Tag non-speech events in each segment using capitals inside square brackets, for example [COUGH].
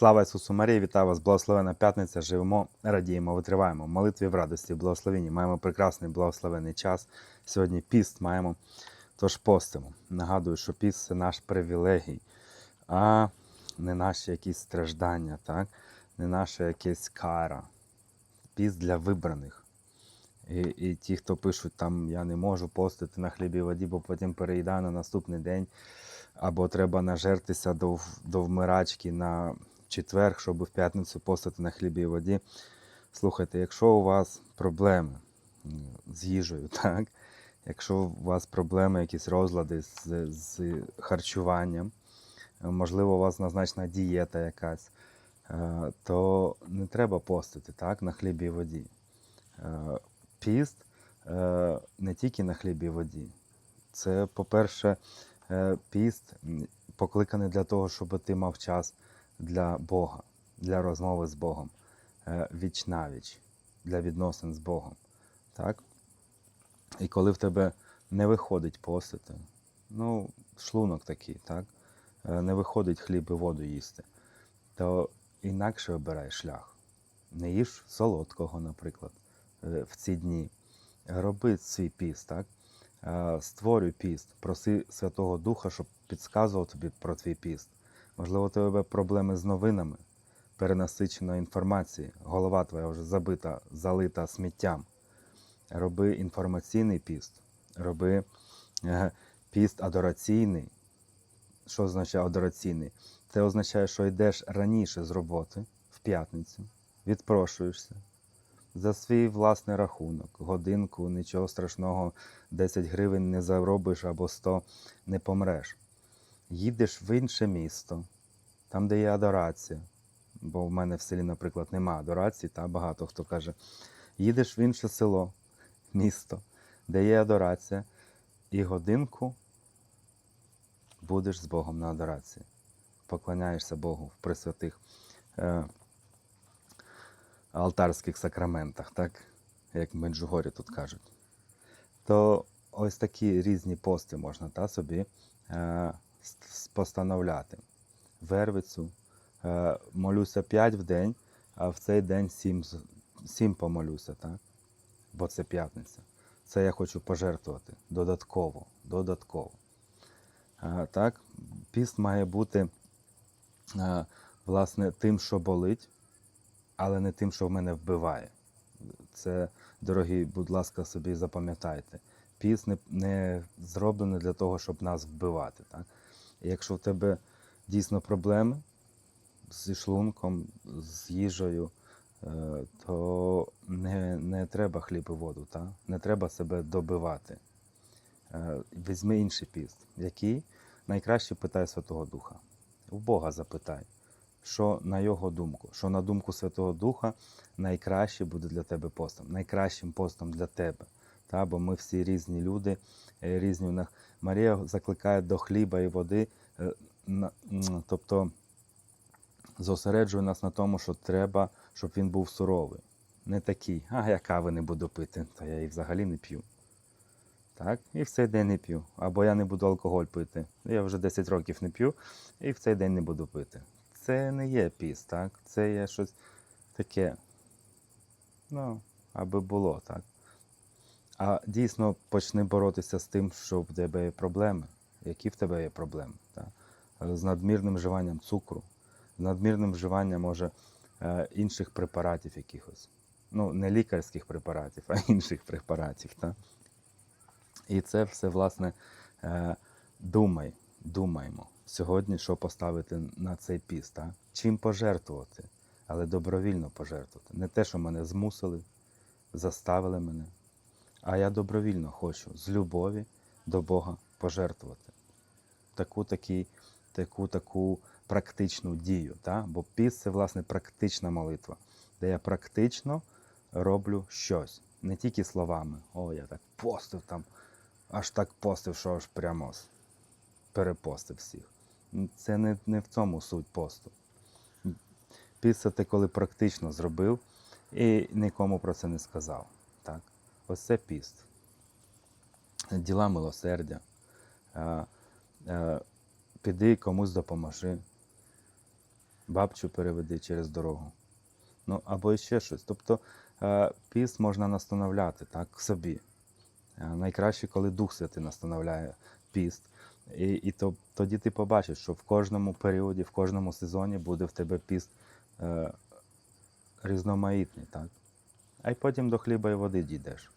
Слава Ісусу Марії, вітаю вас, благословена п'ятниця. Живемо, радіємо, витриваємо. Молитві в радості, в благословенні. Маємо прекрасний благословений час. Сьогодні піст маємо, тож постимо. Нагадую, що піст це наш привілегій, а не наші якісь страждання, так? не наша якась кара. Піст для вибраних. І, і ті, хто пишуть, там я не можу постити на хлібі воді, бо потім переїдаю на наступний день. Або треба нажертися до, до вмирачки на четвер, щоб в п'ятницю постити на хлібі і воді. Слухайте, якщо у вас проблеми з їжею, [LAUGHS] так? якщо у вас проблеми, якісь розлади з, з харчуванням, е, можливо, у вас назначена дієта якась, е, то не треба постити так, на хлібі і воді. Е, Піст не тільки на хлібі і воді. Це, по-перше, піст покликаний для того, щоб ти мав час для Бога, для розмови з Богом, е, віч навіч, для відносин з Богом. Так? І коли в тебе не виходить постити, ну, шлунок такий, так? е, не виходить хліб і воду їсти, то інакше обирай шлях. Не їж солодкого, наприклад, е, в ці дні. Роби свій піст, так? Створюй піст, проси Святого Духа, щоб підказував тобі про твій піст. Можливо, у тебе проблеми з новинами, перенасиченої інформації, голова твоя вже забита, залита сміттям. Роби інформаційний піст, роби піст адораційний. Що означає адораційний? Це означає, що йдеш раніше з роботи в п'ятницю, відпрошуєшся за свій власний рахунок, годинку, нічого страшного, 10 гривень не заробиш або 100 не помреш. Їдеш в інше місто, там, де є адорація. Бо в мене в селі, наприклад, нема адорації, та багато хто каже, їдеш в інше село, місто, де є адорація, і годинку будеш з Богом на адорації. Поклоняєшся Богу в присвятих е, алтарських сакраментах, так? як в Меджугорі тут кажуть. То ось такі різні пости можна та, собі е, постановляти. Вервицю, е, молюся 5 в день, а в цей день 7, 7 помолюся, так? бо це п'ятниця. Це я хочу пожертвувати додатково. додатково. Е, так? Піст має бути е, власне тим, що болить, але не тим, що в мене вбиває. Це, дорогі, будь ласка, собі запам'ятайте. Піс не, не зроблений для того, щоб нас вбивати. Так? Якщо в тебе дійсно проблеми зі шлунком, з їжею, е, то не, не треба хліб і воду, так? не треба себе добивати. Е, Візьми інший піст. Який? Найкраще питай Святого Духа. У Бога запитай, що на його думку, що на думку Святого Духа найкраще буде для тебе постом, найкращим постом для тебе. Та? Бо ми всі різні люди, е, різні в нас. Марія закликає до хліба і води, е, тобто зосереджує нас на тому, що треба, щоб він був суровий. Не такий, а я кави не буду пити, то я її взагалі не п'ю. Так, і в цей день не п'ю. Або я не буду алкоголь пити. Я вже 10 років не п'ю, і в цей день не буду пити. Це не є піс, так? Це є щось таке. Ну, аби було, так. А дійсно почни боротися з тим, що в тебе є проблеми. Які в тебе є проблеми? Так? З надмірним вживанням цукру, з надмірним вживанням, може, е, інших препаратів якихось. Ну, не лікарських препаратів, а [LAUGHS] інших препаратів. Так? І це все, власне, е, думай, думаємо сьогодні, що поставити на цей піст. Так? Чим пожертвувати, але добровільно пожертвувати. Не те, що мене змусили, заставили мене, а я добровільно хочу з любові до Бога пожертвувати. Таку, такі, таку, таку практичну дію. Так? Бо піст це, власне, практична молитва, де я практично роблю щось. Не тільки словами. О, я так постив там, аж так постив, що аж прямо перепостив всіх. Це не, не в цьому суть посту. Піст це ти коли практично зробив і нікому про це не сказав. Так? Ось це піст. Діла милосердя. Піди комусь допоможи. бабчу переведи через дорогу. Ну, або ще щось. Тобто піст можна настановляти так, собі. Найкраще, коли Дух Святий настановляє піст. І, і то, тоді ти побачиш, що в кожному періоді, в кожному сезоні буде в тебе піст е, різноманітний. Так? А й потім до хліба і води дійдеш.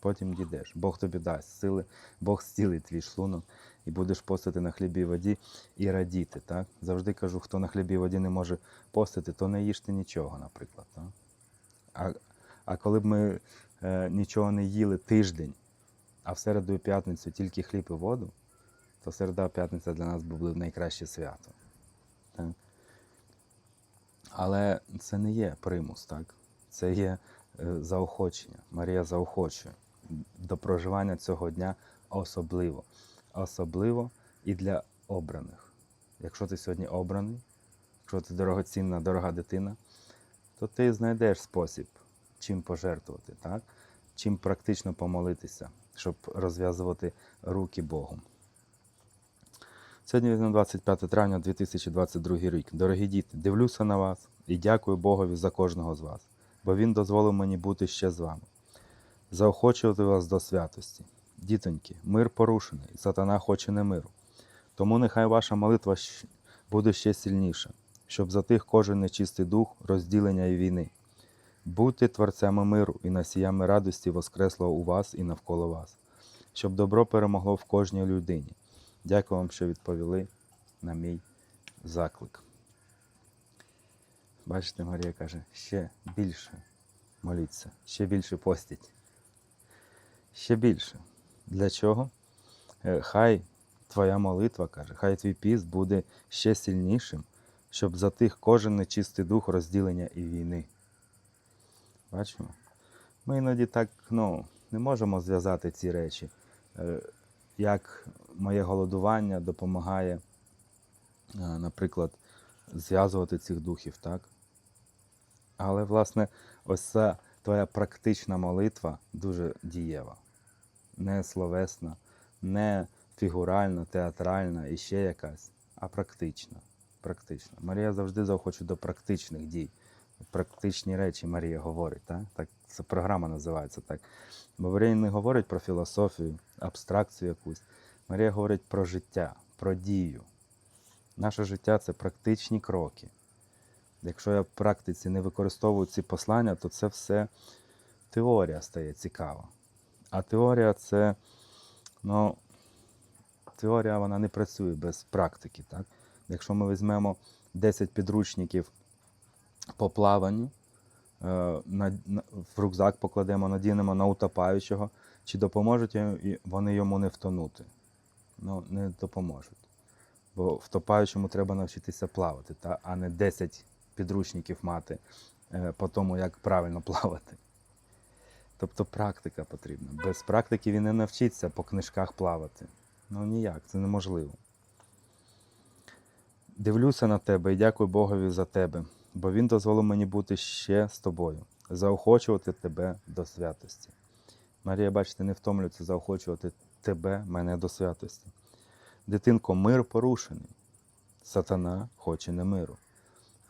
Потім дійдеш. Бог тобі дасть сили, Бог зцілить твій шлунок і будеш постити на хлібі і воді і радіти. Так? Завжди кажу, хто на хлібі і воді не може постити, то не їжте нічого, наприклад. Так? А, а коли б ми е, нічого не їли тиждень, а в середу і п'ятницю тільки хліб і воду, то середа п'ятниця для нас були найкраще свято. Так? Але це не є примус, так? Це є е, заохочення. Марія заохочує до проживання цього дня особливо. Особливо і для обраних. Якщо ти сьогодні обраний, якщо ти дорогоцінна, дорога дитина, то ти знайдеш спосіб, чим пожертвувати, так? чим практично помолитися, щоб розв'язувати руки Богу. Сьогодні 25 травня 2022 рік. Дорогі діти, дивлюся на вас і дякую Богові за кожного з вас, бо Він дозволив мені бути ще з вами, заохочувати вас до святості. Дітоньки, мир порушений, сатана хоче не миру. Тому нехай ваша молитва буде ще сильніша, щоб затих кожен нечистий дух розділення і війни. Будьте творцями миру і носіями радості воскресло у вас і навколо вас, щоб добро перемогло в кожній людині. Дякую вам, що відповіли на мій заклик. Бачите, Марія каже, ще більше моліться, ще більше постіть. Ще більше. Для чого? Е, Хай твоя молитва каже, хай твій піст буде ще сильнішим, щоб затих кожен нечистий дух розділення і війни. Бачимо? Ми іноді так ну, не можемо зв'язати ці речі. Е, Як моє голодування допомагає, е, наприклад, зв'язувати цих духів, так? Але, власне, ось ця твоя практична молитва дуже дієва. Не словесна, не фігуральна, театральна і ще якась, а практична. практична. Марія завжди заохочує до практичних дій. Практичні речі Марія говорить. Так? Так, це програма називається так. Бо Марія не говорить про філософію, абстракцію якусь. Марія говорить про життя, про дію. Наше життя це практичні кроки. Якщо я в практиці не використовую ці послання, то це все теорія стає цікава. А теорія це, ну, теорія вона не працює без практики. Так? Якщо ми візьмемо 10 підручників по плаванню, е, на, в рюкзак покладемо, надінемо на утопаючого, чи допоможуть вони йому не втонути? Ну, не допоможуть. Бо втопаючому треба навчитися плавати, та, а не 10 підручників мати е, по тому, як правильно [LAUGHS] плавати. Тобто практика потрібна. Без практики він не навчиться по книжках плавати. Ну ніяк, це неможливо. Дивлюся на тебе і дякую Богові за тебе, бо Він дозволив мені бути ще з тобою, заохочувати тебе до святості. Марія, бачите, не втомлюється заохочувати тебе, мене до святості. Дитинко, мир порушений. Сатана хоче не миру.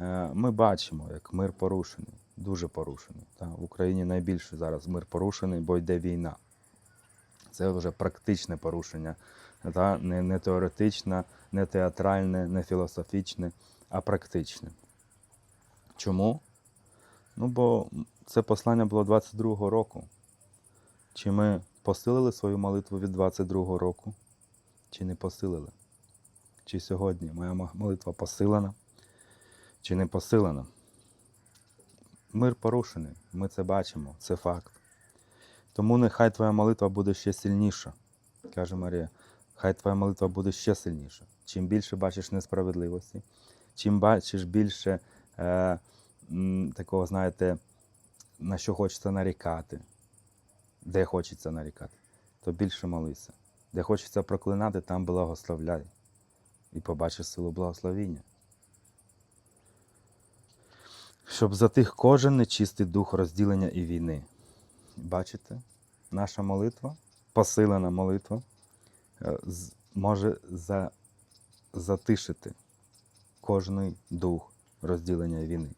Е, Ми бачимо, як мир порушений, дуже порушений. Та, в Україні найбільше зараз мир порушений, бо йде війна. Це вже практичне порушення, та, не, не теоретичне, не театральне, не філософічне, а практичне. Чому? Ну, бо це послання було 22-го року. Чи ми посилили свою молитву від 22-го року, чи не посилили? Чи сьогодні моя молитва посилена, чи не посилена? Мир порушений, ми це бачимо, це факт. Тому нехай твоя молитва буде ще сильніша, каже Марія. Хай твоя молитва буде ще сильніша. Чим більше бачиш несправедливості, чим бачиш більше е, такого, знаєте, на що хочеться нарікати, де хочеться нарікати, то більше молися. Де хочеться проклинати, там благословляй. І побачиш силу благословіння. Щоб затих кожен нечистий дух розділення і війни. Бачите, наша молитва, посилена молитва, е, може за, затишити кожний дух розділення і війни.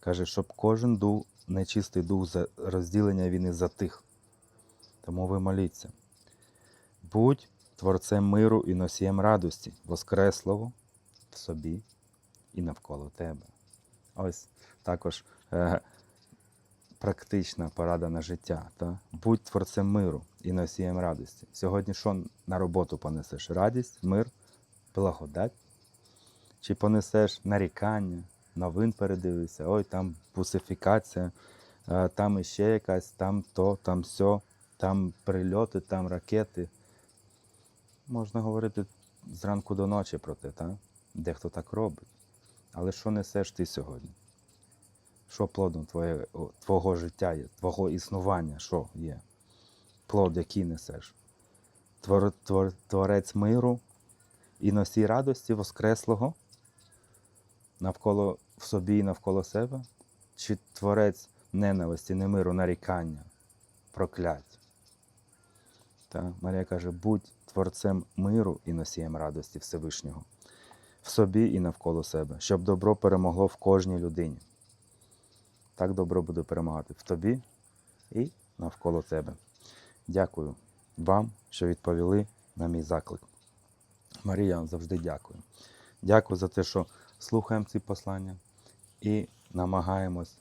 Каже, щоб кожен дух, нечистий дух розділення війни затих. Тому ви моліться. Будь творцем миру і носієм радості, воскреслого в собі і навколо тебе. Ось також е, практична порада на життя. Та? Будь творцем миру і носієм радості. Сьогодні що на роботу понесеш? Радість, мир, благодать? Чи понесеш нарікання, новин передивишся, ой, там бусифікація, е, там іще якась, там то, там сьо, там прильоти, там ракети. Можна говорити зранку до ночі про те, та? дехто так робить. Але що несеш ти сьогодні? Що плодом твоє, твого життя є, твого існування, що є? Плод, який несеш? Твор, твор, творець миру і носій радості Воскреслого навколо в собі і навколо себе? Чи творець ненависті, немиру, нарікання, проклять? Та? Марія каже, будь творцем миру і носієм радості Всевишнього в собі і навколо себе, щоб добро перемогло в кожній людині. Так добро буде перемагати в тобі і навколо тебе. Дякую вам, що відповіли на мій заклик. Марія, завжди дякую. Дякую за те, що слухаємо ці послання і намагаємось.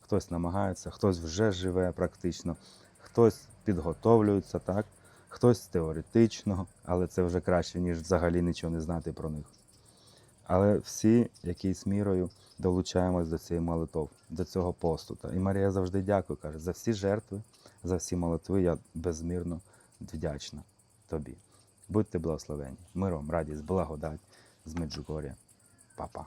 Хтось намагається, хтось вже живе практично, хтось підготовлюється, так? хтось теоретично, але це вже краще, ніж взагалі нічого не знати про них. Але всі якісь мірою долучаємось до цієї молитов, до цього посту. І Марія завжди дякує, каже, за всі жертви, за всі молитви я безмірно вдячна тобі. Будьте благословені. Миром, радість, благодать з Меджугоря. Па-па.